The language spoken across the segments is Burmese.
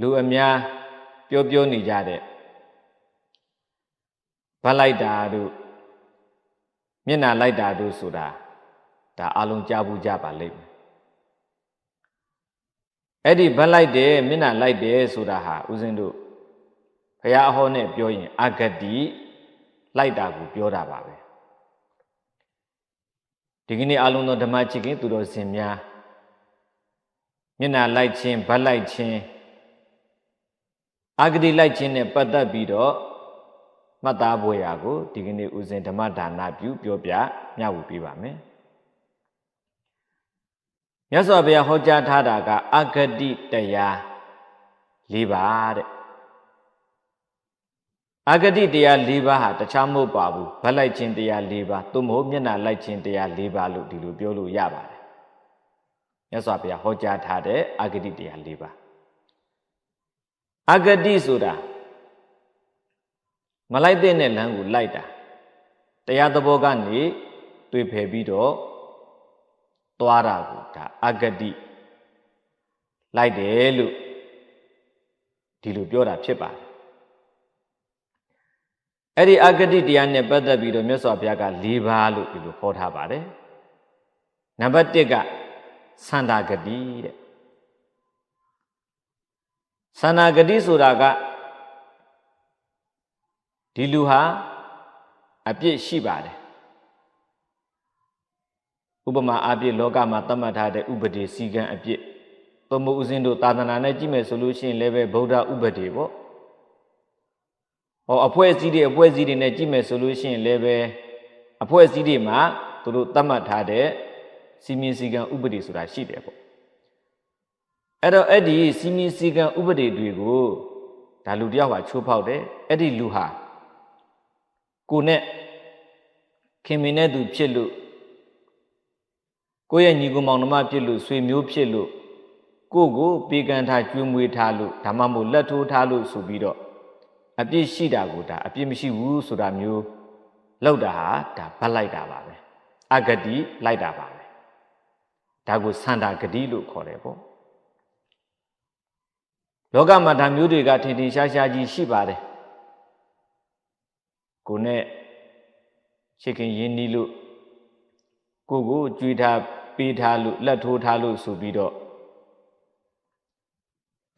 လူအများပြောပြောနေကြတဲ့ဗတ်လိုက်တာတို့မျက်နှာလိုက်တာတို့ဆိုတာဒါအလုံးကြားဘူးကြပါလိမ့်မယ်အဲ့ဒီဗတ်လိုက်တယ်မျက်နှာလိုက်တယ်ဆိုတာဟာဦးဇင်းတို့ဘုရားအဟောနဲ့ပြောရင်အဂတိလိုက်တာကိုပြောတာပါပဲဒီကနေ့အလုံးသောဓမ္မချစ်ခင်သူတော်စင်များမျက်နှာလိုက်ခြင်းဗတ်လိုက်ခြင်း အဂတိလိုက်ခြင်းနဲ့ပတ်သက်ပြီးတော့မှတ်သားဖို့ရာကိုဒီကနေ့ဦးဇင်ဓမ္မဒါနပြုပြောပြမျှဝေပေးပါမယ်မြတ်စွာဘုရားဟောကြားထားတာကအဂတိတရား၄ပါးတဲ့အဂတိတရား၄ပါးဟာတခြားမဟုတ်ပါဘူးဗတ်လိုက်ခြင်းတရား၄ပါးသို့မဟုတ်မျက်နှာလိုက်ခြင်းတရား၄ပါးလို့ဒီလိုပြောလို့ရပါတယ်မြတ်စွာဘုရားဟောကြားထားတဲ့အဂတိတရား၄ပါး အဂတိဆိုတာမလိုက်တဲ့နဲ့လမ်းကိုလိုက်တာတရားသဘောကနေတွေ့ဖယ်ပြီးတော့သွားတာကိုဒါအဂတိလိုက်တယ်လို့ဒီလိုပြောတာဖြစ်ပါတယ်အဲ့ဒီအဂတိတရားနဲ့ပတ်သက်ပြီးတော့မြတ်စွာဘုရားက၄ပါးလို့ဒီလိုဟောထားပါတယ်နံပါတ်1ကသန္တာဂတိတဲ့ သန္တာဂတိဆိုတာကဒီလူဟာအပြစ်ရှိပါတယ်ဥပမာအပြစ်လောကမှာသတ်မှတ်ထားတဲ့ဥပဒေစည်းကမ်းအပြစ်သို့မဟုတ်ဦးဇင်းတို့သာသနာနဲ့ကြည့်မယ်ဆိုလို့ရှိရင်လည်းပဲဗုဒ္ဓဥပဒေပေါ့ဟောအဖွဲ့အစည်းတွေအဖွဲ့အစည်းတွေနဲ့ကြည့်မယ်ဆိုလို့ရှိရင်လည်းပဲအဖွဲ့အစည်းတွေမှာသူတို့သတ်မှတ်ထားတဲ့စီမင်းစည်းကမ်းဥပဒေဆိုတာရှိတယ်ပေါ့ အဲ့တော့အဲ့ဒီစီမင်းစည်းကမ်းဥပဒေတွေကိုဒါလူတယောက်ဟာချိုးဖောက်တယ်အဲ့ဒီလူဟာကိုနဲ့ခင်မင်တဲ့သူဖြစ်လို့ကိုရဲ့ညီကိုမောင်နှမဖြစ်လို့ဆွေမျိုးဖြစ်လို့ကိုကိုပေကံထားကျွေးမွေးထားလို့ဒါမှမဟုတ်လက်ထိုးထားလို့ဆိုပြီးတော့အပြစ်ရှိတာကိုဒါအပြစ်မရှိဘူးဆိုတာမျိုးလောက်တာဟာဒါဗတ်လိုက်တာပါပဲအဂတိလိုက်တာပါပဲဒါကိုစန္ဒာဂတိလို့ခေါ်တယ်ပေါ့ လောကမှာဒါမျိုးတွေကထင်ထင်ရှားရှားကြီးရှိပါတယ်ကိုနဲ့ချစ်ခင်ရင်းနှီးလို့ကိုကိုကြွေးထားပေးထားလို့လက်ထိုးထားလို့ဆိုပြီးတော့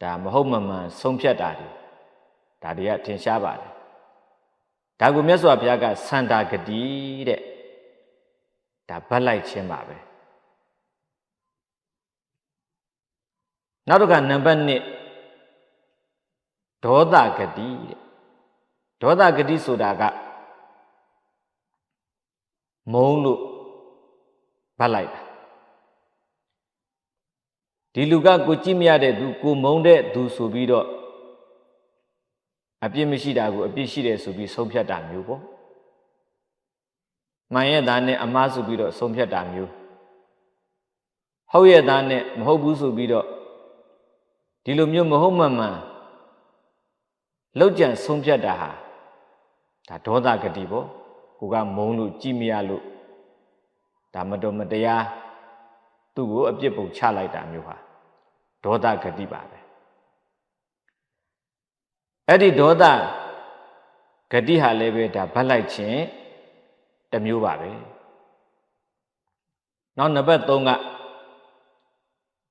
ဒါမဟုတ်မမှန်ဆုံးဖြတ်တာတွေဒါတွေကထင်ရှားပါတယ်ဒါကိုမြတ်စွာဘုရားကစန္ဒာဂတိတဲ့ဒါဗတ်လိုက်ခြင်းပါပဲနောက်တစ်ခါနံပါတ်1 ဒေါသဂတိတဲ့ဒေါသဂတိဆိုတာကမုံလို့ဗတ်လိုက်တာဒီလူကကိုကြည့်မရတဲ့သူကိုမုံတဲ့သူဆိုပြီးတော့အပြစ်မရှိတာကိုအပြစ်ရှိတယ်ဆိုပြီးဆုံးဖြတ်တာမျိုးပေါ့မှန်ရဲ့သားနဲ့အမှားဆိုပြီးတော့ဆုံးဖြတ်တာမျိုးဟုတ်ရဲ့သားနဲ့မဟုတ်ဘူးဆိုပြီးတော့ဒီလိုမျိုးမဟုတ်မှန်မှန် လောက်ကြံဆုံးဖြတ်တာဟာဒါဒေါသဂတိပေါ့ကိုကမုံလို့ကြည်မရလို့ဒါမတော်မတရားသူ့ကိုအပြစ်ပုံချလိုက်တာမျိုးဟာဒေါသဂတိပါပဲအဲ့ဒီဒေါသဂတိဟာလည်းပဲဒါဗတ်လိုက်ခြင်းတစ်မျိုးပါပဲနောက်နံပါတ်3က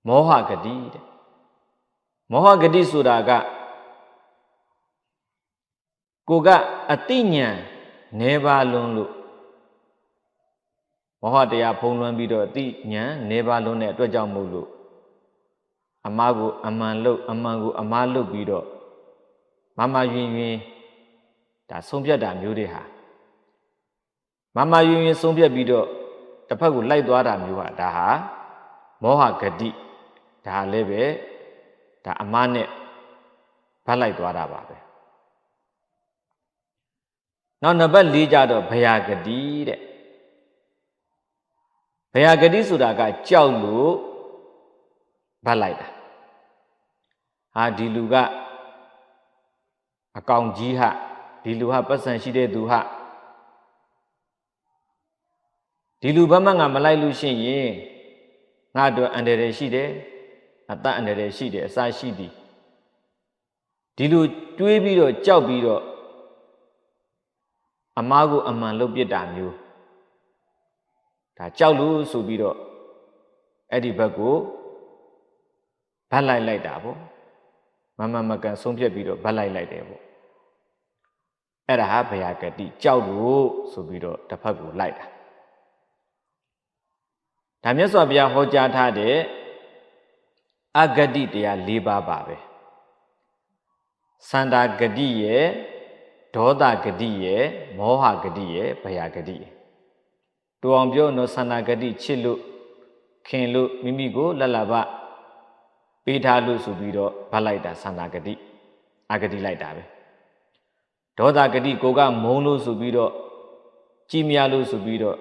မောဟဂတိတဲ့မောဟဂတိဆိုတာက ကိုကအတိညာနေပါလွန်းလို့မောဟတရားဖုံးလွှမ်းပြီးတော့အတိညာနေပါလွန်းတဲ့အတွက်ကြောင့်မို့လို့အမားကိုအမှန်လို့အမှန်ကိုအမားလို့ပြီးတော့မမယွင်ယွင်ဒါဆုံးဖြတ်တာမျိုးတွေဟာမမယွင်ယွင်ဆုံးဖြတ်ပြီးတော့တစ်ဖက်ကိုလိုက်သွားတာမျိုးဟာဒါဟာမောဟဂတိဒါလည်းပဲဒါအမားနဲ့ဗတ်လိုက်သွားတာပါပဲ နောက်နံပါတ်၄ကြတော့ဘယဂတိတဲ့ဘယဂတိဆိုတာကကြောက်လို့ဗတ်လိုက်တာဟာဒီလူကအကောင်ကြီးဟဒီလူဟာပတ်စံရှိတဲ့သူဟဒီလူဘက်မှငါမလိုက်လို့ရှိရင်ငါတို့အန္တရာယ်ရှိတယ်အသက်အန္တရာယ်ရှိတယ်အစာရှိသည်ဒီလိုတွေးပြီးတော့ကြောက်ပြီးတော့ အမားကိုအမှန်လုပ်ပြစ်တာမျိုးဒါကြောက်လို့ဆိုပြီးတော့အဲ့ဒီဘက်ကိုဗတ်လိုက်လိုက်တာပေါ့မမမကန်ဆုံးဖြတ်ပြီးတော့ဗတ်လိုက်လိုက်တယ်ပေါ့အဲ့ဒါဟာဘယကတိကြောက်လို့ဆိုပြီးတော့တစ်ဖက်ကိုလိုက်တာဒါမြတ်စွာဘုရားဟောကြားထားတဲ့အဂတိတရား၄ပါးပါပဲစန္ဒာဂတိရဲ့ ဒေါသဂတိရဲ့မောဟဂတိရဲ့ဘယဂတိရဲ့တူအောင်ပြောနော်စန္ဒာဂတိချစ်လို့ခင်လို့မိမိကိုလတ်လဘပေးထားလို့ဆိုပြီးတော့ဗတ်လိုက်တာစန္ဒာဂတိအဂတိလိုက်တာပဲဒေါသဂတိကိုကမုံလို့ဆိုပြီးတော့ကြည်မြလို့ဆိုပြီးတော့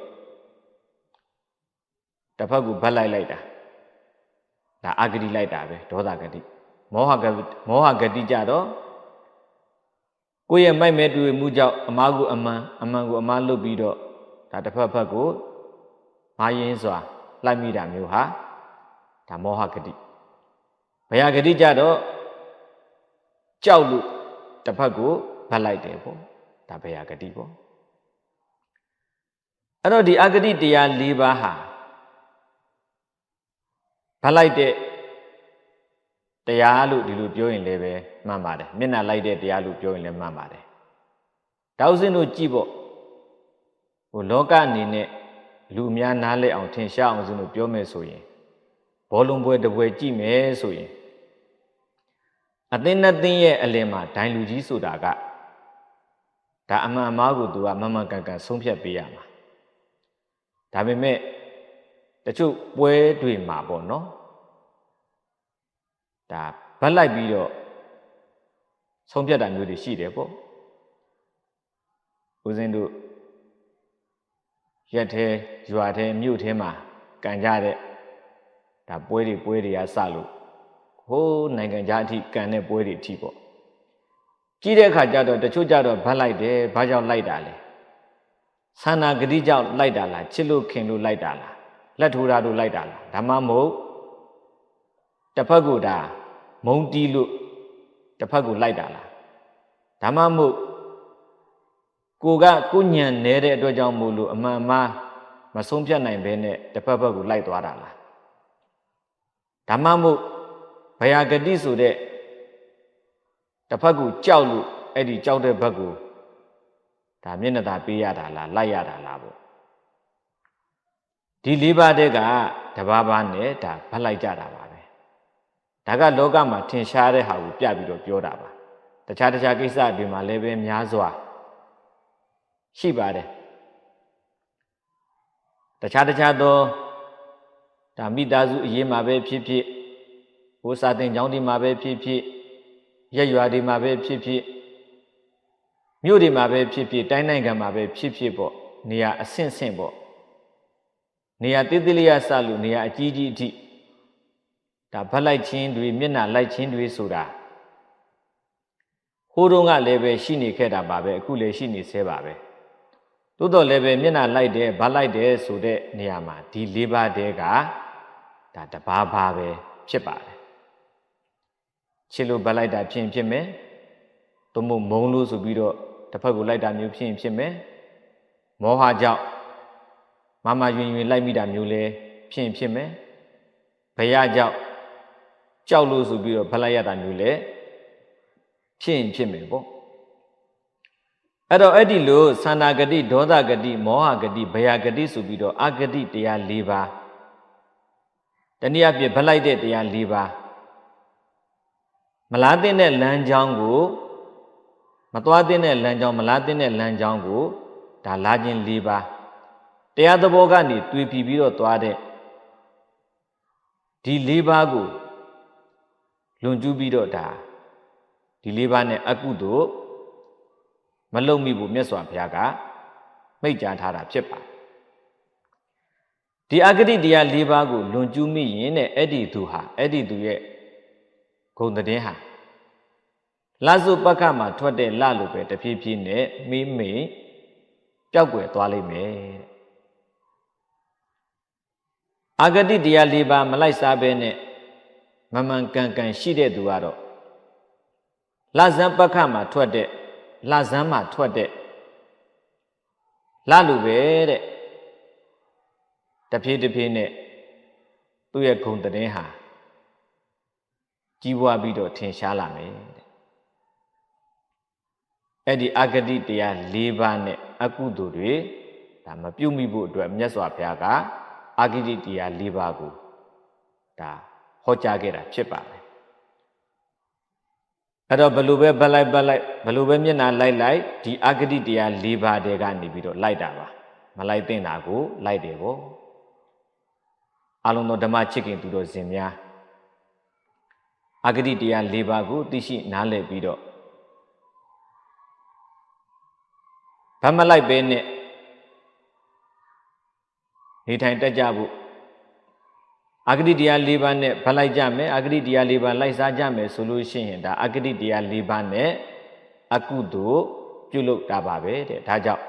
တစ်ဖက်ကိုဗတ်လိုက်လိုက်တာဒါအဂတိလိုက်တာပဲဒေါသဂတိမောဟဂမောဟဂတိကြတော့ ကိုယ့်ရဲ့မိုက်မဲတွေ့မှုကြောင့်အမားကိုအမှန်အမှန်ကိုအမားလုပ်ပြီးတော့ဒါတစ်ဖက်ဖက်ကိုမာယင်းစွာလိုက်မိတာမျိုးဟာဒါမောဟဂတိဘယဂတိကြတော့ကြောက်လို့တစ်ဖက်ကိုဗတ်လိုက်တယ်ပေါ့ဒါဘယဂတိပေါ့အဲ့တော့ဒီအဂတိတရား၄ပါးဟာဗတ်လိုက်တဲ့ တရားလို့ဒီလိုပြောရင်လည်းပဲမှန်ပါတယ်မျက်နှာလိုက်တဲ့တရားလို့ပြောရင်လည်းမှန်ပါတယ်တောက်စင်းတို့ကြည့်ပေါ့ဟိုလောကအနေနဲ့လူအများနားလဲအောင်ထင်ရှားအောင်စင်းတို့ပြောမယ်ဆိုရင်ဘောလုံးပွဲတစ်ပွဲကြည့်မယ်ဆိုရင်အသင်းနဲ့သင်းရဲ့အလင်မှာဒိုင်လူကြီးဆိုတာကဒါအမှန်အမှားကိုသူကမမှန်ကန်ကန်ဆုံးဖြတ်ပေးရမှာဒါပေမဲ့တချို့ပွဲတွေမှာပေါ့နော် ဒါဗတ်လိုက်ပြီးတော့ဆုံးဖြတ်တာမျိုးတွေရှိတယ်ပေါ့ဦးဇင်းတို့ရက်သေးရွာသေးမြို့သေးမှာကန်ကြတဲ့ဒါပွဲတွေပွဲတွေကစလို့ဟိုးနိုင်ငံခြားအထိကန်တဲ့ပွဲတွေအထိပေါ့ကြည့်တဲ့အခါကျတော့တချို့ကြတော့ဗတ်လိုက်တယ်ဘာကြောင့်လိုက်တာလဲဆန္နာဂတိကြောင့်လိုက်တာလားချစ်လို့ခင်လို့လိုက်တာလားလက်ထိုးတာလို့လိုက်တာလားဒါမှမဟုတ် တစ်ဖက်ကဒါမုံတီးလို့တစ်ဖက်ကိုလိုက်တာလားဒါမှမဟုတ်ကိုကကိုညံနေတဲ့အတွက်ကြောင့်မို့လို့အမှန်မှားမဆုံးဖြတ်နိုင်ဘဲနဲ့တစ်ဖက်ဘက်ကိုလိုက်သွားတာလားဒါမှမဟုတ်ဘယဂတိဆိုတဲ့တစ်ဖက်ကိုကြောက်လို့အဲ့ဒီကြောက်တဲ့ဘက်ကိုဒါမျက်နှာသာပေးရတာလားလိုက်ရတာလားပေါ့ဒီလေးပါးတဲ့ကတဘာဘာနဲ့ဒါဗတ်လိုက်ကြတာပါပဲ ဒါကလောကမှာထင်ရှားတဲ့ဟာကိုပြပြီးတော့ပြောတာပါတခြားတခြားကိစ္စတွေမှာလည်းပဲများစွာရှိပါတယ်တခြားတခြားသောဒါမိသားစုအရေးမှာပဲဖြစ်ဖြစ်ဟိုစာတင်ကျောင်းဒီမှာပဲဖြစ်ဖြစ်ရက်ရွာဒီမှာပဲဖြစ်ဖြစ်မြို့ဒီမှာပဲဖြစ်ဖြစ်တိုင်းနိုင်ငံမှာပဲဖြစ်ဖြစ်ပေါ့နေရာအဆင့်ဆင့်ပေါ့နေရာတိတိလေးရစလို့နေရာအကြီးကြီးအထိ ဒါဗတ်လိုက်ခြင်းတွေမျက်နှာလိုက်ခြင်းတွေဆိုတာဟိုးတုန်းကလည်းပဲရှိနေခဲ့တာပါပဲအခုလည်းရှိနေသေးပါပဲသို့တော်လည်းပဲမျက်နှာလိုက်တယ်ဗတ်လိုက်တယ်ဆိုတဲ့နေရာမှာဒီ၄ပါးတည်းကဒါတပါးပါပဲဖြစ်ပါတယ်ချစ်လို့ဗတ်လိုက်တာဖြစ်ရင်ဖြစ်မယ်သို့မဟုတ်မုံလို့ဆိုပြီးတော့တစ်ဖက်ကိုလိုက်တာမျိုးဖြစ်ရင်ဖြစ်မယ်မောဟကြောင့်မမယွင်ယွင်လိုက်မိတာမျိုးလဲဖြစ်ရင်ဖြစ်မယ်ဘယကြောင့် ကြောက်လို့ဆိုပြီးတော့ဖလိုက်ရတာမျိုးလဲဖြစ်ရင်ဖြစ်မယ်ပေါ့အဲ့တော့အဲ့ဒီလိုသန္တာဂတိဒေါသဂတိမောဟဂတိဘယဂတိဆိုပြီးတော့အဂတိတရား၄ပါးတနည်းအားဖြင့်ဖလိုက်တဲ့တရား၄ပါးမလားတဲ့လမ်းကြောင်းကိုမသွားတဲ့လမ်းကြောင်းမလားတဲ့လမ်းကြောင်းကိုဒါလာခြင်း၄ပါးတရားသဘောကနေတွေ့ပြီပြီးတော့သွားတဲ့ဒီ၄ပါးကို လွန်ကျူးပြီးတော့ဒါဒီလေးပါးနဲ့အကုသို့မလုံမိဘူးမြတ်စွာဘုရားကမိတ်ကြားထားတာဖြစ်ပါတယ်ဒီအဂတိတရား၄ပါးကိုလွန်ကျူးမိရင်တဲ့အဲ့ဒီသူဟာအဲ့ဒီသူရဲ့ဂုံတဲ့ဟာလဆုပက္ခမှာထွက်တဲ့လလိုပဲတဖြည်းဖြည်းနဲ့မိမိပျောက်ကွယ်သွားလိမ့်မယ်အာဂတိတရား၄ပါးမလိုက်စားဘဲနဲ့ မမှန်ကန်ကန်ရှိတဲ့သူကတော့လဇန်ပက္ခမှာထွက်တဲ့လဇန်မှာထွက်တဲ့လလူပဲတဲ့တဖြည်းတဖြည်းနဲ့သူ့ရဲ့ဂုံတည်ဟာကြီးပွားပြီးတော့ထင်ရှားလာမယ်တဲ့အဲ့ဒီအဂတိတရား၄ပါးနဲ့အကုသိုလ်တွေဒါမပြုတ်မိဖို့အတွက်မြတ်စွာဘုရားကအဂတိတရား၄ပါးကိုဒါ ဟောကြားခဲ့တာဖြစ်ပါတယ်အဲ့တော့ဘလို့ပဲဗလိုက်ဗလိုက်ဘလို့ပဲမျက်နှာလိုက်လိုက်ဒီအဂတိတရား၄ပါးတည်းကနေပြီးတော့လိုက်တာပါမလိုက်တဲ့တာကိုလိုက်တယ်ပေါ့အလုံးသောဓမ္မချစ်ခင်သူတော်စင်များအဂတိတရား၄ပါးကိုသိရှိနားလည်ပြီးတော့ဗမလိုက်ပဲနဲ့နေထိုင်တက်ကြဖို့ အဂတိတရား၄ပါးနဲ့ဗလိုက်ကြမယ်အဂတိတရား၄ပါးလိုက်စားကြမယ်ဆိုလို့ရှိရင်ဒါအဂတိတရား၄ပါးနဲ့အကုသိုလ်ပြုလုပ်တာပါပဲတဲ့ဒါကြောင့်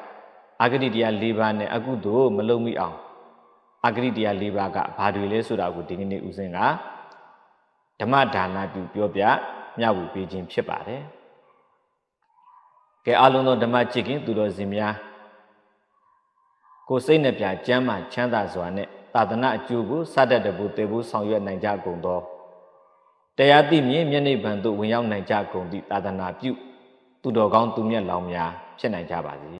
အဂတိတရား၄ပါးနဲ့အကုသိုလ်မလုပ်မိအောင်အဂတိတရား၄ပါးကဘာတွေလဲဆိုတာကိုဒီနေ့နေ့ဦးစင်းကဓမ္မဒါနပြုပြောပြမျှဝေပေးခြင်းဖြစ်ပါတယ်ကဲအလုံးသောဓမ္မချစ်ခင်သူတော်စင်များကိုယ်စိတ်နှပြကျမ်းမာချမ်းသာစွာနဲ့ သာသနာအကျိုးကိုစတတ်တဖို့တည်ဖို့ဆောင်ရွက်နိုင်ကြကုန်သောတရားသိမြင်မျက်နှိပ်ဗံသို့ဝင်ရောက်နိုင်ကြကုန်သည့်သာသနာပြုသူတော်ကောင်းသူမြတ်လောင်များဖြစ်နိုင်ကြပါစေ